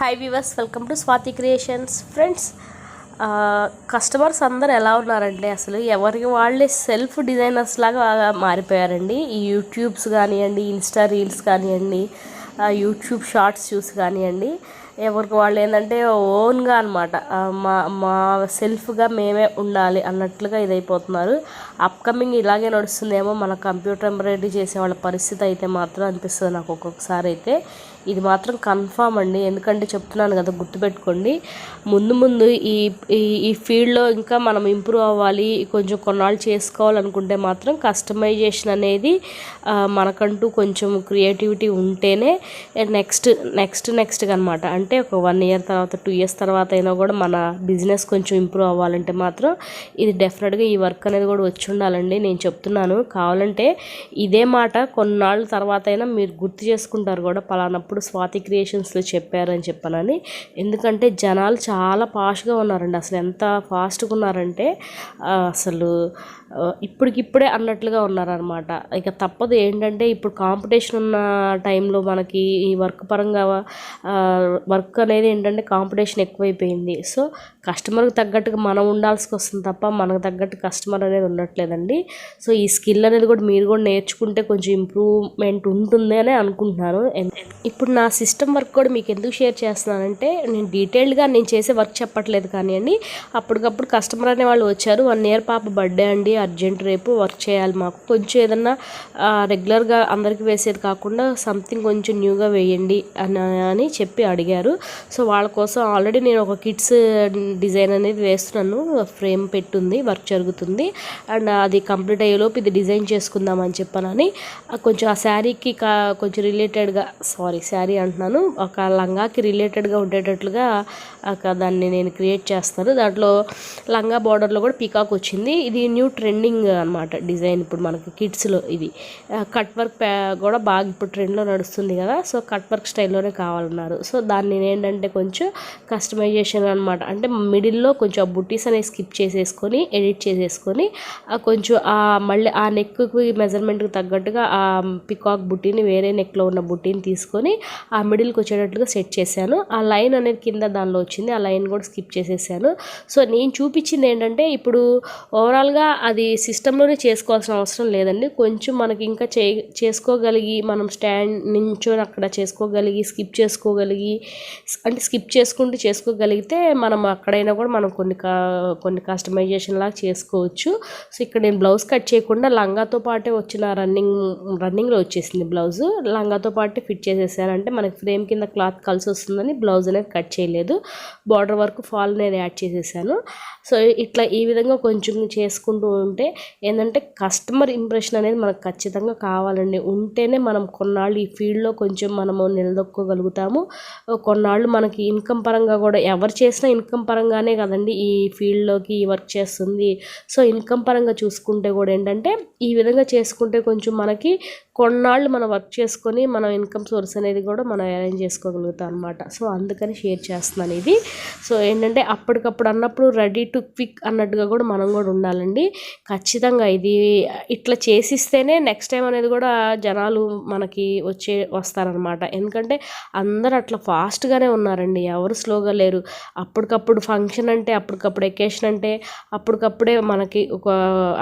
Hi viewers welcome to Swathi creations friends customers అందరు ఎలా ఉన్నారండి? అసలు ఎవరికి వాళ్ళే సెల్ఫ్ డిజైనర్స్ లాగా మారిపోయారండి. ఈ యూట్యూబ్స్ కానివ్వండి ఇన్స్టా రీల్స్ కానివ్వండి యూట్యూబ్ షార్ట్స్ చూసి కానివ్వండి ఎవరికి వాళ్ళు ఏంటంటే ఓన్గా అనమాట మా మా సెల్ఫ్గా మేమే ఉండాలి అన్నట్లుగా ఇదైపోతున్నారు. అప్కమింగ్ ఇలాగే నడుస్తుందేమో మన కంప్యూటర్ ఎంబ్రాయిడరీ చేసే వాళ్ళ పరిస్థితి అయితే మాత్రం అనిపిస్తుంది నాకు ఒక్కొక్కసారి అయితే. ఇది మాత్రం కన్ఫామ్ అండి. ఎందుకంటే చెప్తున్నాను కదా గుర్తుపెట్టుకోండి. ముందు ముందు ఈ ఈ ఫీల్డ్లో ఇంకా మనం ఇంప్రూవ్ అవ్వాలి కొంచెం కొన్నాళ్ళు చేసుకోవాలనుకుంటే మాత్రం కస్టమైజేషన్ అనేది మనకంటూ కొంచెం క్రియేటివిటీ ఉంటేనే నెక్స్ట్ నెక్స్ట్ నెక్స్ట్ అనమాట అంటే ఒక వన్ ఇయర్ తర్వాత టూ ఇయర్స్ తర్వాత అయినా కూడా మన బిజినెస్ కొంచెం ఇంప్రూవ్ అవ్వాలంటే మాత్రం ఇది డెఫినెట్గా ఈ వర్క్ అనేది కూడా వచ్చి ఉండాలండి. నేను చెప్తున్నాను కావాలంటే ఇదే మాట కొన్నాళ్ళ తర్వాత అయినా మీరు గుర్తు చేసుకుంటారు కూడా పలానా అప్పుడు స్వాతి క్రియేషన్స్లో చెప్పారని చెప్పానని. ఎందుకంటే జనాలు చాలా ఫాస్ట్గా ఉన్నారండి. అసలు ఎంత ఫాస్ట్గా ఉన్నారంటే అసలు ఇప్పటికిప్పుడే అన్నట్లుగా ఉన్నారనమాట ఇక తప్పదు. ఏంటంటే ఇప్పుడు కాంపిటీషన్ ఉన్న టైంలో మనకి ఈ వర్క్ పరంగా వర్క్ అనేది ఏంటంటే కాంపిటీషన్ ఎక్కువైపోయింది. సో కస్టమర్కి తగ్గట్టుగా మనం ఉండాల్సి వస్తుంది తప్ప మనకు తగ్గట్టు కస్టమర్ అనేది ఉండట్లేదండి. సో ఈ స్కిల్ అనేది కూడా మీరు కూడా నేర్చుకుంటే కొంచెం ఇంప్రూవ్మెంట్ ఉంటుంది అని అనుకుంటున్నాను. ఇప్పుడు నా సిస్టమ్ వర్క్ కూడా మీకు ఎందుకు షేర్ చేస్తున్నానంటే నేను డీటెయిల్డ్గా నేను చేసే వర్క్ చెప్పట్లేదు కానివ్వండి అప్పటికప్పుడు కస్టమర్ అనే వాళ్ళు వచ్చారు వన్ ఇయర్ పాప బర్త్డే అండి అర్జెంట్ రేపు వర్క్ చేయాలి మాకు. కొంచెం ఏదన్నా రెగ్యులర్గా అందరికీ వేసేది కాకుండా సంథింగ్ కొంచెం న్యూగా వేయండి అని అని చెప్పి అడిగారు. సో వాళ్ళ కోసం ఆల్రెడీ నేను ఒక కిడ్స్ డిజైన్ అనేది వేస్తున్నాను. ఫ్రేమ్ పెట్టుంది వర్క్ జరుగుతుంది. అండ్ అది కంప్లీట్ అయ్యేలోపు ఇది డిజైన్ చేసుకుందామని చెప్పానని. కొంచెం ఆ శారీకి కా కొంచెం రిలేటెడ్గా సారీ శారీ అంటున్నాను. ఒక లంగాకి రిలేటెడ్గా ఉండేటట్లుగా దాన్ని నేను క్రియేట్ చేస్తాను. దాంట్లో లంగా బార్డర్లో కూడా పీకాక్ వచ్చింది. ఇది న్యూ ట్రెండింగ్ అనమాట డిజైన్ ఇప్పుడు మనకి కిడ్స్లో ఇది. కట్ వర్క్ కూడా బాగా ఇప్పుడు ట్రెండ్లో నడుస్తుంది కదా. సో కట్ వర్క్ స్టైల్లోనే కావాలన్నారు. సో దాన్ని ఏంటంటే కొంచెం కస్టమైజేషన్ అనమాట అంటే మిడిల్లో కొంచెం ఆ బుట్టీస్ అనేవి స్కిప్ చేసేసుకొని ఎడిట్ చేసేసుకొని కొంచెం ఆ మళ్ళీ ఆ నెక్కి మెజర్మెంట్కి తగ్గట్టుగా ఆ పికాక్ బుట్టీని వేరే నెక్లో ఉన్న బుట్టీని తీసుకొని ఆ మిడిల్కి వచ్చేటట్లుగా సెట్ చేశాను. ఆ లైన్ అనేది కింద దానిలో వచ్చింది. ఆ లైన్ కూడా స్కిప్ చేసేసాను. సో నేను చూపించింది ఏంటంటే ఇప్పుడు ఓవరాల్గా అది సిస్టంలోనే చేసుకోవాల్సిన అవసరం లేదండి. కొంచెం మనకి ఇంకా చే చేసుకోగలిగి మనం స్టాండ్ నించొని అక్కడ చేసుకోగలిగి స్కిప్ చేసుకోగలిగి అంటే స్కిప్ చేసుకుంటూ చేసుకోగలిగితే మనం అక్కడ అక్కడైనా కూడా మనం కొన్ని కొన్ని కస్టమైజేషన్ లాగా చేసుకోవచ్చు. సో ఇక్కడ నేను బ్లౌజ్ కట్ చేయకుండా లంగాతో పాటే వచ్చిన రన్నింగ్ రన్నింగ్లో వచ్చేసింది బ్లౌజ్ లంగాతో పాటే ఫిట్ చేసేసానంటే మనకి ఫ్రేమ్ కింద క్లాత్ కలిసి వస్తుందని బ్లౌజ్ అనేది కట్ చేయలేదు. బార్డర్ వరకు ఫాల్ నేను యాడ్ చేసేసాను. సో ఇట్లా ఈ విధంగా కొంచెం చేసుకుంటూ ఉంటే ఏంటంటే కస్టమర్ ఇంప్రెషన్ అనేది మనకు ఖచ్చితంగా కావాలండి. ఉంటేనే మనం కొన్నాళ్ళు ఈ ఫీల్డ్లో కొంచెం మనము నిలదొక్కగలుగుతాము. కొన్నాళ్ళు మనకి ఇన్కమ్ పరంగా కూడా ఎవరు చేసినా ఇన్కమ్ పరంగానే కదండి ఈ ఫీల్డ్లోకి వర్క్ చేస్తుంది. సో ఇన్కమ్ పరంగా చూసుకుంటే కూడా ఏంటంటే ఈ విధంగా చేసుకుంటే కొంచెం మనకి కొన్నాళ్ళు మనం వర్క్ చేసుకొని మనం ఇన్కమ్ సోర్స్ అనేది కూడా మనం అరేంజ్ చేసుకోగలుగుతాం అనమాట సో అందుకని షేర్ చేస్తున్నాను ఇది. సో ఏంటంటే అప్పటికప్పుడు అన్నప్పుడు రెడీ టు క్విక్ అన్నట్టుగా కూడా మనం కూడా ఉండాలండి. ఖచ్చితంగా ఇది ఇట్లా చేసిస్తేనే నెక్స్ట్ టైం అనేది కూడా జనాలు మనకి వచ్చే వస్తారనమాట ఎందుకంటే అందరు అట్లా ఫాస్ట్గానే ఉన్నారండి. ఎవరు స్లోగా లేరు. అప్పటికప్పుడు ఫంక్షన్ అంటే అప్పటికప్పుడు ఎకేషన్ అంటే అప్పటికప్పుడే మనకి ఒక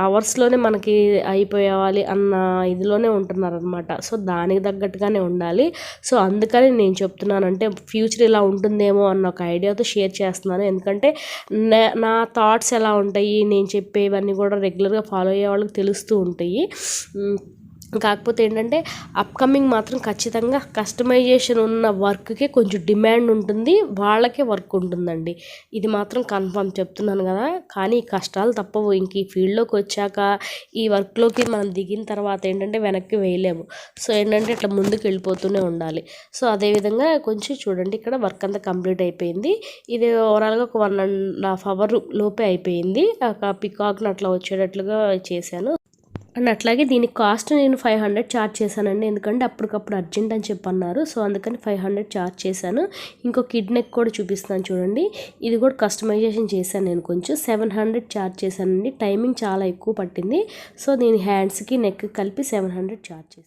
అవర్స్లోనే మనకి అయిపోయేవాలి అన్న ఇదిలోనే ఉంటున్నారనమాట సో దానికి తగ్గట్టుగానే ఉండాలి. సో అందుకని నేను చెప్తున్నానంటే ఫ్యూచర్ ఇలా ఉంటుందేమో అన్న ఒక ఐడియాతో షేర్ చేస్తున్నాను. ఎందుకంటే నా థాట్స్ ఎలా ఉంటాయి నేను చెప్పేవన్నీ కూడా రెగ్యులర్గా ఫాలో అయ్యే వాళ్ళకి తెలుస్తూ ఉంటాయి. కాకపోతే ఏంటంటే అప్కమింగ్ మాత్రం ఖచ్చితంగా కస్టమైజేషన్ ఉన్న వర్క్కి కొంచెం డిమాండ్ ఉంటుంది వాళ్ళకే వర్క్ ఉంటుందండి. ఇది మాత్రం కన్ఫర్మ్ చెప్తున్నాను కదా. కానీ కష్టాలు తప్పవు. ఇంక ఈ ఫీల్డ్లోకి వచ్చాక ఈ వర్క్లోకి మనం దిగిన తర్వాత ఏంటంటే వెనక్కి వేయలేము. సో ఏంటంటే ఇట్లా ముందుకు వెళ్ళిపోతూనే ఉండాలి. సో అదేవిధంగా కొంచెం చూడండి ఇక్కడ వర్క్ అంతా కంప్లీట్ అయిపోయింది. ఇది ఓవరాల్గా ఒక వన్ అండ్ హాఫ్ అవర్ లోపే అయిపోయింది. ఒక పికాక్ని అట్లా వచ్చేటట్లుగా చేశాను. అండ్ అట్లాగే దీని కాస్ట్ నేను ఫైవ్ హండ్రెడ్ ఛార్జ్ చేశానండి. ఎందుకంటే అప్పటికప్పుడు అర్జెంట్ అని చెప్పన్నారు. సో అందుకని ఫైవ్ హండ్రెడ్ ఛార్జ్ చేశాను. ఇంకో కిడ్ నెక్ కూడా చూపిస్తాను చూడండి. ఇది కూడా కస్టమైజేషన్ చేశాను నేను కొంచెం. సెవెన్ హండ్రెడ్ ఛార్జ్ చేశానండి. టైమింగ్ చాలా ఎక్కువ పట్టింది. సో దీని హ్యాండ్స్కి నెక్ కలిపి సెవెన్ హండ్రెడ్ ఛార్జ్ చేశాను.